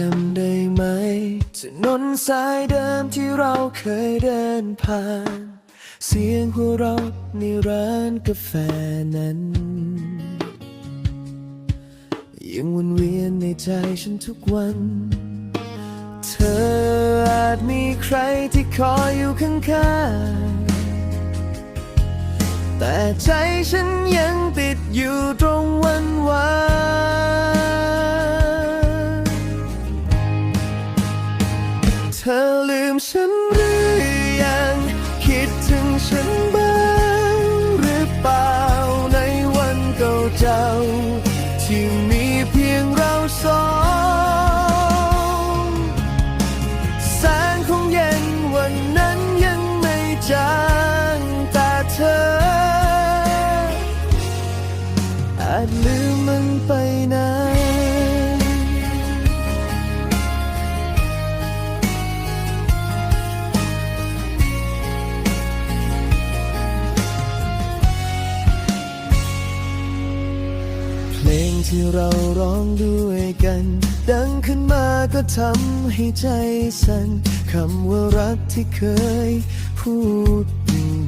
จำได้ไหมถนนสายเดิมที่เราเคยเดินผ่าน เสียงหัวเราะในร้านกาแฟนั้น ยังวนเวียนในใจฉันทุกวัน เธออาจมีใครที่คอยอยู่ข้างๆแต่ใจฉันยังติดอยู่ตรง ธอลืมฉันหรือยัง คิดถึงฉันบ้างหรือเปล่าในวันเก่าๆที่มีเพียงเราสองแสงของเย็นวันนั้นยังไม่จางแต่เธอ อาจลืมมันไปนา ที่เราร้องด้วยกัน ดังขึ้นมาก็ทำให้ใจสั่นคำว่ารักที่เคยพูด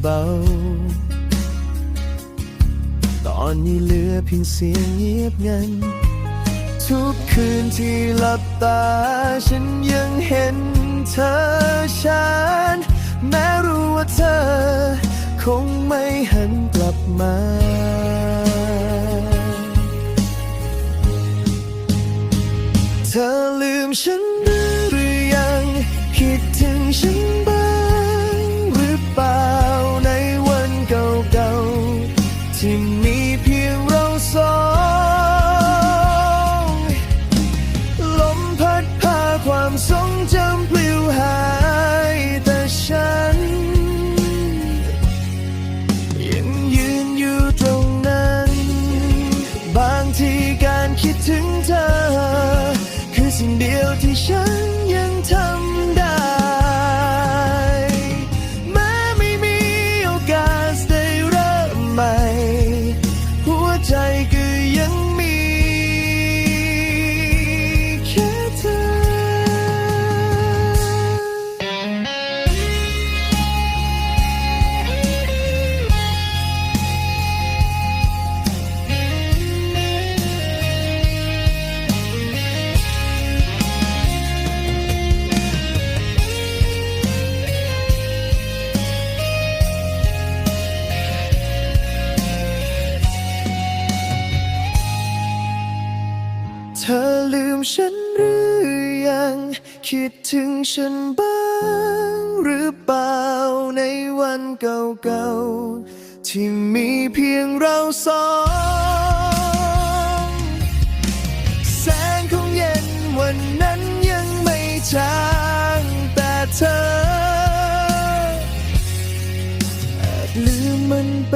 เบา ตอนนี้เหลือเพียงเสียงเงียบงัน ทุกคืนที่หลับตา ฉันยังเห็นเธอฉันแม้รู้ว่าเธอ คงไม่หันกลับมา ฉันหรือยัง คิดถึงฉันบ้างหรือเปล่าในวันเก่าๆที่มีเพียงเราสองลมพัดพาความทรงจำปลิวหาย แต่ฉัน ยังยืนอยู่ตรงนั้น บางทีการคิดถึงเธอคือ สิ่งเดียวที่ฉัน เธอลืมฉันหรือยัง คิดถึงฉันบ้างหรือเปล่าในวันเก่าๆ ที่มีเพียงเราสองแสงของเย็นวันนั้นยังไม่จางแต่เธออาจลืมมันไป